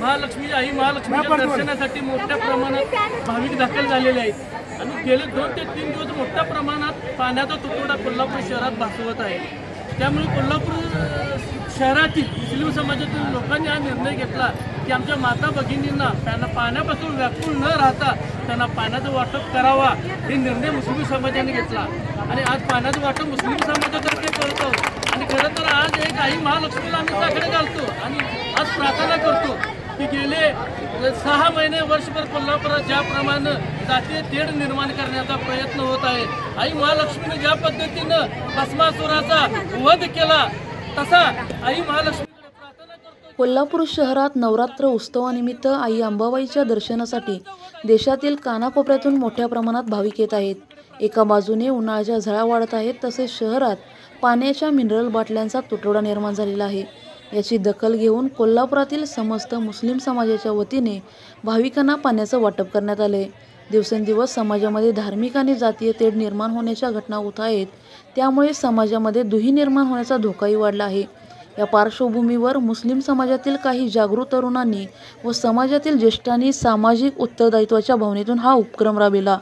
महालक्ष्मी आई महालक्ष्मीच्या दर्शनासाठी मोठ्या प्रमाणात भाविक दाखल झालेले आहेत. आणि गेले दोन ते तीन दिवस मोठ्या प्रमाणात पाण्याचा तुटवडा कोल्हापूर शहरात भासवत आहे. त्यामुळे कोल्हापूर शहरातील मुस्लिम समाजातील लोकांनी हा निर्णय घेतला की आमच्या माता भगिनींना त्यांना पाण्यापासून व्याकुळ न राहता त्यांना पाण्याचं वाटप करावा. हे निर्णय मुस्लिम समाजाने घेतला. आणि आज पाण्याचं वाटप मुस्लिम समाजातर्फे करतो. आणि खरं तर आज एक आई महालक्ष्मीला आम्ही साकडे घालतो. आणि आज प्रार्थना करतो की गेले सहा महिने वर्षभर कोल्हापुरात ज्याप्रमाणे जातीय तेढ निर्माण करण्याचा प्रयत्न होत आहे आई महालक्ष्मीने ज्या पद्धतीनं भस्मासुराचा वध केला तसा आई कोल्हापूर शहरात नवरात्र उत्सवानिमित्त आई अंबाबाईच्या दर्शनासाठी देशातील कानाकोपऱ्यातून मोठ्या प्रमाणात भाविक येत आहेत. एका बाजूने उन्हाळ्याच्या झळा वाढत आहेत तसेच शहरात पाण्याच्या मिनरल बाटल्यांचा तुटवडा निर्माण झालेला आहे. याची दखल घेऊन कोल्हापुरातील समस्त मुस्लिम समाजाच्या वतीने भाविकांना पाण्याचं वाटप करण्यात आले दिवसेंदिवस समाजामध्ये धार्मिक आणि जातीय तेढ निर्माण होण्याच्या घटना होत आहेत त्यामुळे समाजामध्ये दुही निर्माण होण्याचा धोकाही वाढला आहे. या पार्श्वभूमीवर मुस्लिम समाजातील काही जागृत तरुणांनी व समाजातील ज्येष्ठांनी सामाजिक उत्तरदायित्वाच्या भावनेतून हा उपक्रम राबविला.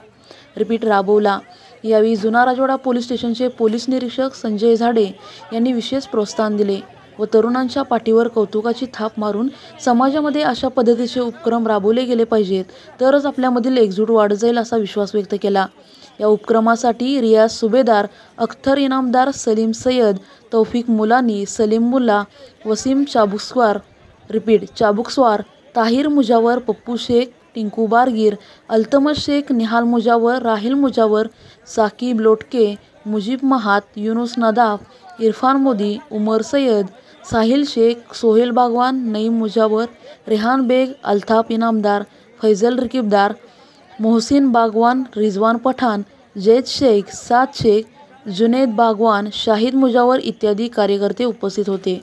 रिपीट राबवला. यावेळी जुना राजवाडा पोलीस स्टेशनचे पोलीस निरीक्षक संजय झाडे यांनी विशेष प्रोत्साहन दिले. व तरुणांच्या पाठीवर कौतुकाची थाप मारून समाजामध्ये अशा पद्धतीचे उपक्रम राबवले गेले पाहिजेत तरच आपल्यामधील एकजूट वाढ जाईल असा विश्वास व्यक्त केला. या उपक्रमासाठी रियाज सुभेदार अख्तर इनामदार सलीम सय्यद तौफिक मुलानी सलीम मुल्ला वसीम चाबुकस्वार रिपीट चाबुकस्वार ताहिर मुजावर पप्पू शेख टिंकू बारगीर अल्तमज शेख निहाल मुजावर राहिल मुजावर साकीब लोटके मुजीब महात युनुस नदाफ इरफान मोदी उमर सय्यद साहिल शेख सोहेल बागवान नईम मुजावर रेहान बेग अल्ताफ इनामदार फैजल रकीबदार मोहसिन बागवान रिजवान पठाण जैद शेख साद शेख जुनेद बागवान शाहिद मुजावर इत्यादी कार्यकर्ते उपस्थित होते.